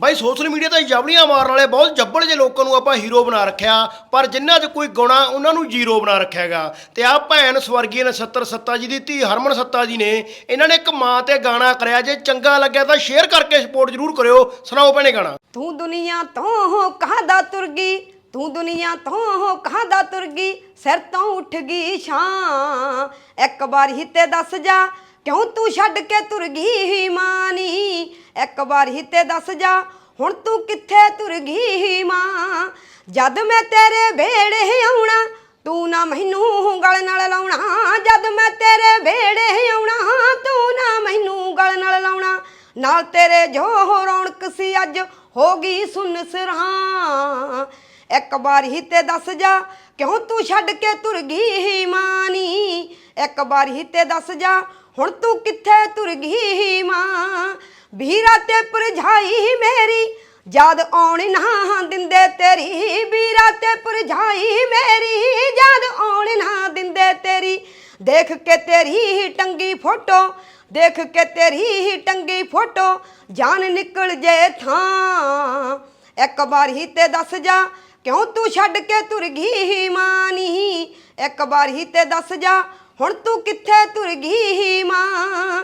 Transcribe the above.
ਬਾਈ social media ਤੇ ਜਬਲੀਆਂ ਮਾਰਨ ਵਾਲੇ, ਬਹੁਤ ਜੱਬੜ ਜੇ ਲੋਕਾਂ ਨੂੰ ਆਪਾਂ ਹੀਰੋ ਬਣਾ ਰੱਖਿਆ। ਪਰ ਜਿਨ੍ਹਾਂ 'ਚ ਕੋਈ ਗੁਣਾ, ਉਹਨਾਂ ਨੂੰ ਜ਼ੀਰੋ ਬਣਾ ਰੱਖਿਆ ਤੇ ਆ ਭੈਣ ਸਵਰਗੀ ਨਛੱਤਰ ਸੱਤਾ ਜੀ ਦੀ ਧੀ ਹਰਮਨ ਸੱਤਾ ਜੀ ਨੇ। ਇਹਨਾਂ ਨੇ ਇੱਕ ਮਾਂ ਤੇ ਗਾਣਾ ਕਰਿਆ, ਜੇ ਚੰਗਾ ਲੱਗਿਆ ਤਾਂ ਸ਼ੇਅਰ ਕਰਕੇ ਸਪੋਰਟ ਜ਼ਰੂਰ ਕਰਿਓ। ਸੁਣਾਓ ਭੈਣੇ ਗਾਣਾ। ਤੂੰ ਦੁਨੀਆ ਤੋਂ ਕਹਦਾ ਤੁਰ ਗਈ? ਤੂੰ ਦੁਨੀਆ ਤੋਂ ਕਹਦਾ ਤੁਰ ਗਈ? ਸਿਰ ਤੋਂ ਉੱਠ ਗਈ ਛਾਂ ਇੱਕ ਵਾਰ ਹੀ ਤੇ ਦੱਸ ਜਾ, ਕਿਉਂ ਤੂੰ ਛੱਡ ਕੇ ਤੁਰ ਗਈ? ਇੱਕ ਵਾਰ ਹੀ ਤੇ ਦੱਸ ਜਾ, ਹੁਣ ਤੂੰ ਕਿੱਥੇ ਤੁਰ ਗਈ ਮਾਂ? ਜਦ ਮੈਂ ਤੇਰੇ ਵੇੜੇ ਆਉਣਾ, ਤੂੰ ਨਾ ਮੈਨੂੰ ਗਲ ਨਾਲ ਲਾਉਣਾ। ਜਦ ਮੈਂ ਤੇਰੇ ਵੇੜੇ ਆਉਣਾ, ਤੂੰ ਨਾ ਮੈਨੂੰ ਗਲ ਨਾਲ ਲਾਉਣਾ। ਨਾਲ ਤੇਰੇ ਜੋ ਰੌਣਕ ਸੀ, ਅੱਜ ਹੋ ਗਈ ਸੁਨ ਸਰਾਂ। ਇੱਕ ਵਾਰ ਹੀ ਤੇ ਦੱਸ ਜਾ, ਕਿਉਂ ਤੂੰ ਛੱਡ ਕੇ ਤੁਰ ਗਈ ਮਾਨੀ ਇੱਕ ਵਾਰ ਹੀ ਤੇ ਦੱਸ ਜਾ, ਹੁਣ ਤੂੰ ਕਿੱਥੇ ਤੁਰ ਗਈ ਮਾਂ? ਵੀਰਾ ਤੇ ਭਰਜਾਈ ਮੇਰੀ, ਜਦ ਆਉਣ ਨਾ ਦਿੰਦੇ ਤੇਰੀ, ਵੀਰਾ ਤੇ ਭਰਜਾਈ ਮੇਰੀ, ਜਦ ਆਉਣ ਨਾ ਦਿੰਦੇ ਤੇਰੀ। ਦੇਖ ਕੇ ਤੇਰੀ ਟੰਗੀ ਫੋਟੋ, ਦੇਖ ਕੇ ਤੇਰੀ ਟੰਗੀ ਫੋਟੋ, ਜਾਨ ਨਿਕਲ ਜੇ ਥਾਂ। ਇੱਕ ਵਾਰ ਹੀ ਤੇ ਦੱਸ ਜਾ, ਕਿਉਂ ਤੂੰ ਛੱਡ ਕੇ ਤੁਰ ਗਈ ਮਾਨੀ? ਇੱਕ ਵਾਰ ਹੀ ਤੇ ਦੱਸ ਜਾ, ਹੁਣ ਤੂੰ ਕਿੱਥੇ ਤੁਰ ਗਈ ਮਾਂ?